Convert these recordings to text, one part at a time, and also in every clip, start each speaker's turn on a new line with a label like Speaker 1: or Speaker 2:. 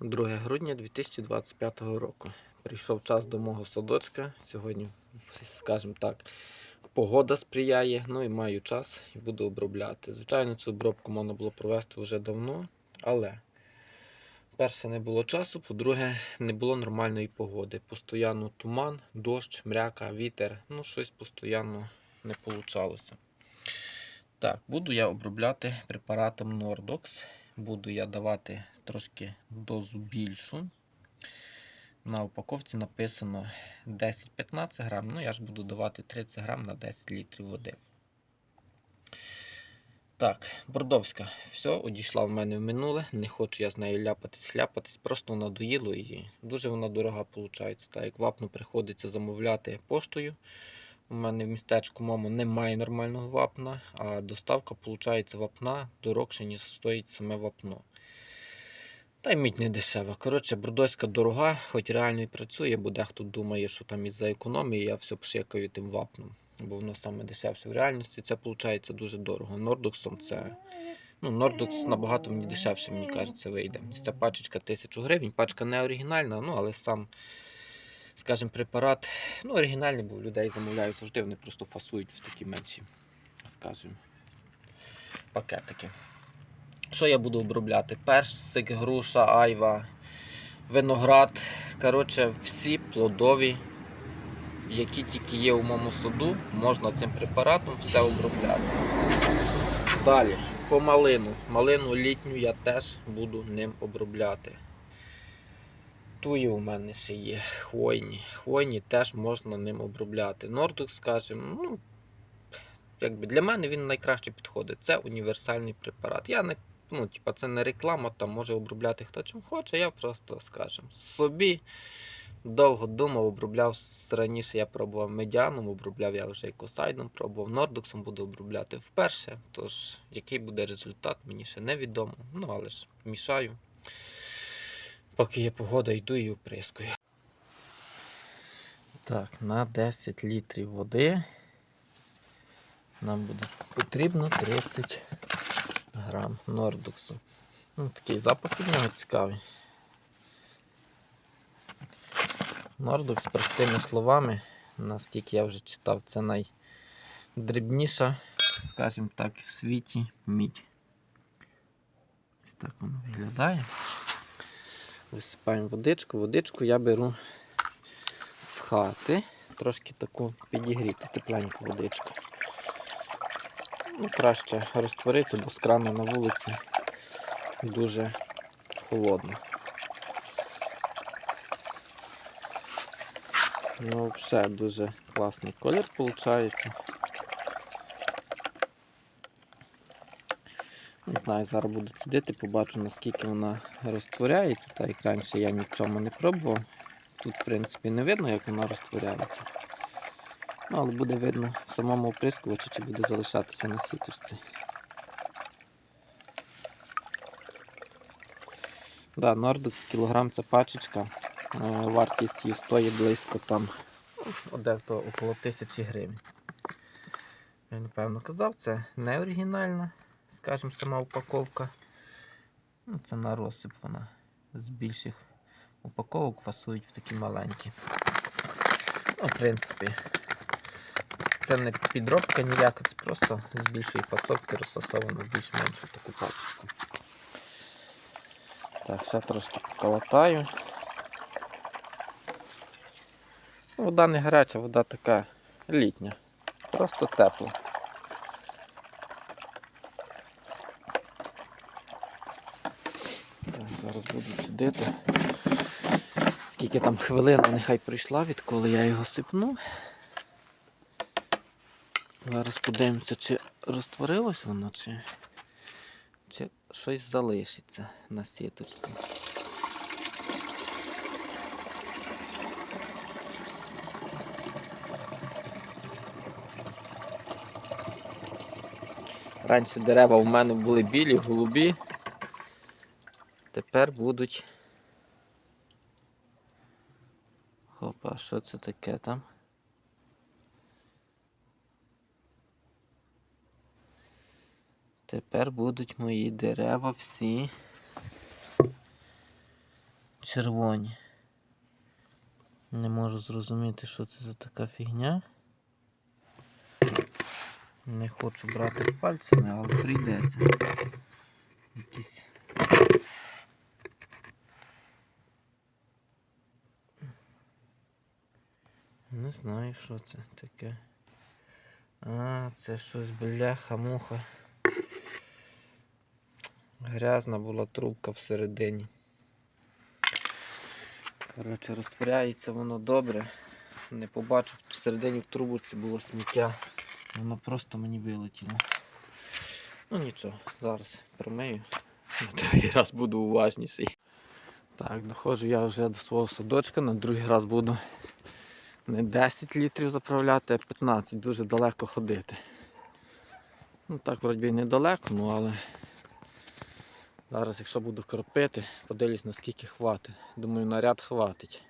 Speaker 1: 2 грудня 2025 року. Прийшов час до мого садочка. Сьогодні, скажімо так, погода сприяє, ну і маю час і буду обробляти. Звичайно, цю обробку можна було провести вже давно, але перше не було часу, по-друге, не було нормальної погоди. Постоянно туман, дощ, мряка, вітер. Ну, щось постійно не вийшло. Так, буду я обробляти препаратом Nordox. Буду я давати трошки дозу більшу. На упаковці написано 10-15 грам. Ну, я ж буду давати 30 грам на 10 літрів води. Так, бордовська. Все, одійшла в мене в минуле. Не хочу я з нею ляпатись, ляпатись, просто надоїло її. Дуже вона дорога виходить. Так як вапну приходиться замовляти поштою. У мене в містечку мамо немає нормального вапна, а доставка, виходить, вапна дорогше, ніж стоїть саме вапно. Та й мідь не дешева. Коротше, бродоська дорога, хоч реально і працює, бо дехто думає, що там із-за економії я все пшикаю тим вапном, бо воно саме дешевше. В реальності це виходить дуже дорого. Нордоксом це. Ну, Нордокс набагато мені дешевше, мені кажеться, вийде. Ця пачечка 1000 гривень, пачка не оригінальна, ну але сам, скажімо, препарат. Ну, оригінальний, бо людей замовляють завжди, вони просто фасують в такі менші, скажімо, пакетики. Що я буду обробляти? Персик, груша, айва, виноград. Коротше, всі плодові, які тільки є у моєму саду, можна цим препаратом все обробляти. Далі, по малину. Малину літню я теж буду ним обробляти. Туї у мене ще є хвойні. Хвойні теж можна ним обробляти. Нордекс, скажімо, ну, якби для мене він найкраще підходить. Це універсальний препарат. Я не, ну, типа, це не реклама, там може обробляти хто чим хоче. Я просто, скажімо, собі довго думав, обробляв раніше. Я пробував медіаном, обробляв я вже екосайдом, пробував нордексом, буду обробляти вперше. Тож, який буде результат, мені ще невідомо. Ну, але ж мішаю. Поки є погода, йду і оприскую. Так, на 10 літрів води нам буде потрібно 30 грам нордуксу. Ну, такий запах від нього цікавий. Нордукс, простими словами, наскільки я вже читав, це найдрібніша, скажімо так, в світі мідь. Ось так воно виглядає. Висипаємо водичку. Водичку я беру з хати. Трошки таку підігріти тепленьку водичку. Ну, краще розтвориться, бо з крану на вулиці дуже холодно. Ну, взагалі дуже класний колір виходить. Знаю, зараз буду сидіти, побачу наскільки вона розтворяється, так як раніше я ні в чому не пробував. Тут, в принципі, не видно, як вона розтворяється. Ну, але буде видно в самому оприскувачі, чи буде залишатися на сіточці. Да, Nordex кілограм це пачечка. Е, Вартість її стоїть близько там дехто около тисячі гривень. Я напевно казав, це не оригінальна, скажімо, сама упаковка. Ну, це на розсип вона з більших упаковок фасують в такі маленькі. Ну, в принципі, це не підробка ніяка, це просто з більшої фасовки розфасовано в більш-меншу таку пачку. Так, ще трошки поколотаю. Ну, Вода не гаряча, вода така літня, просто тепла. Так, зараз буду сидіти. Скільки там хвилина нехай пройшла, відколи я його сипну. Зараз подивимося, чи розтворилось воно, чи, чи щось залишиться на сіточці. Раніше дерева в мене були білі, голубі. Тепер будуть. Хопа, що це таке там? Тепер будуть мої дерева всі червоні. Не можу зрозуміти, що це за така фігня. Не хочу брати пальцями, але прийдеться. Якісь. Не знаю, що це таке. А, це щось бляха-муха. Грязна була трубка всередині. Коротше, розтворяється воно добре. Не побачив, всередині в трубці було сміття. Воно просто мені вилетіло. Ну нічого, зараз промию. На другий раз буду уважніший. Так, доходжу я вже до свого садочка, на другий раз буду не 10 літрів заправляти, а 15, дуже далеко ходити. Ну так, вроді недалеко, ну але зараз, якщо буду кропити, подивлюсь наскільки хватить. Думаю, наряд хватить.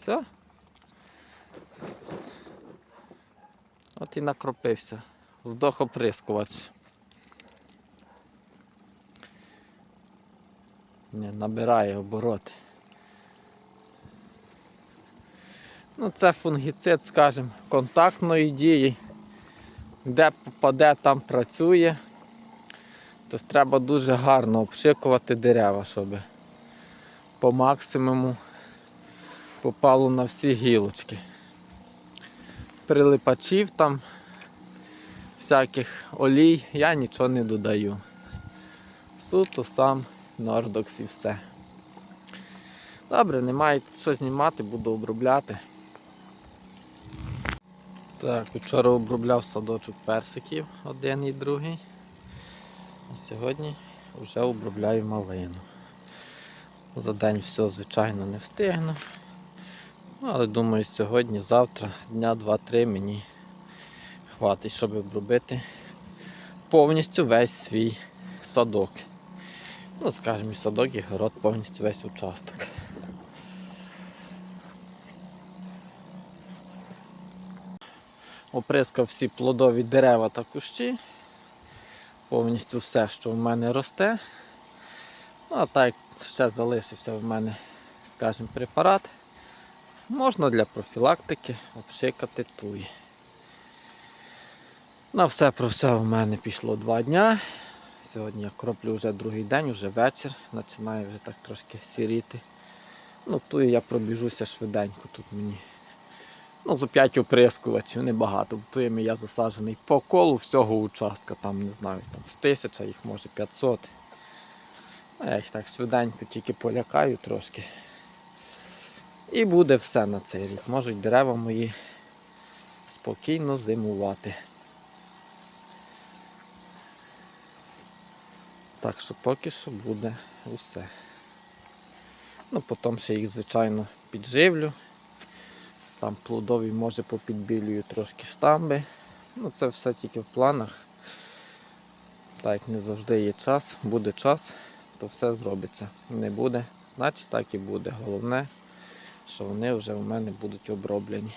Speaker 1: Все? От і накропився. Здох Не, набирає обороти. Ну, це фунгіцид, скажімо, контактної дії. Де попаде, там працює. Тобто треба дуже гарно обшикувати дерева, щоб по максимуму попало на всі гілочки. Прилипачів там, всяких олій я нічого не додаю. Суто сам Нордокс і все. Добре, немає що знімати, буду обробляти. Так, вчора обробляв садочок персиків один і другий. А сьогодні вже обробляю малину. За день все, звичайно, не встигну. Ну, Але думаю, сьогодні, завтра, дня 2-3 мені хватить, щоб обробити повністю весь свій садок. Ну, скажімо, садок і город повністю весь участок. Оприскав всі плодові дерева та кущі. Повністю все, що в мене росте. Ну, а так ще залишився в мене, скажімо, препарат. Можна для профілактики обшикати туї. На все про все у мене пішло два дня. Сьогодні я кроплю вже другий день, вже вечір, починає вже так трошки сіріти. Ну, туї я пробіжуся швиденько. Тут мені ну, за 5 оприскувачів, небагато. Бо туями я засаджений по колу всього участка, там не знаю, там з тисяча, їх може 500. А я їх так швиденько тільки полякаю трошки. І буде все на цей рік. Можуть дерева мої спокійно зимувати. Так що поки що буде усе. Ну, потім ще їх, звичайно, підживлю. Там плодові, може, попідбілюю трошки штамби. Ну, це все тільки в планах. Так як не завжди є час, буде час, то все зробиться. Не буде, значить так і буде. Головне, що вони вже у мене будуть оброблені.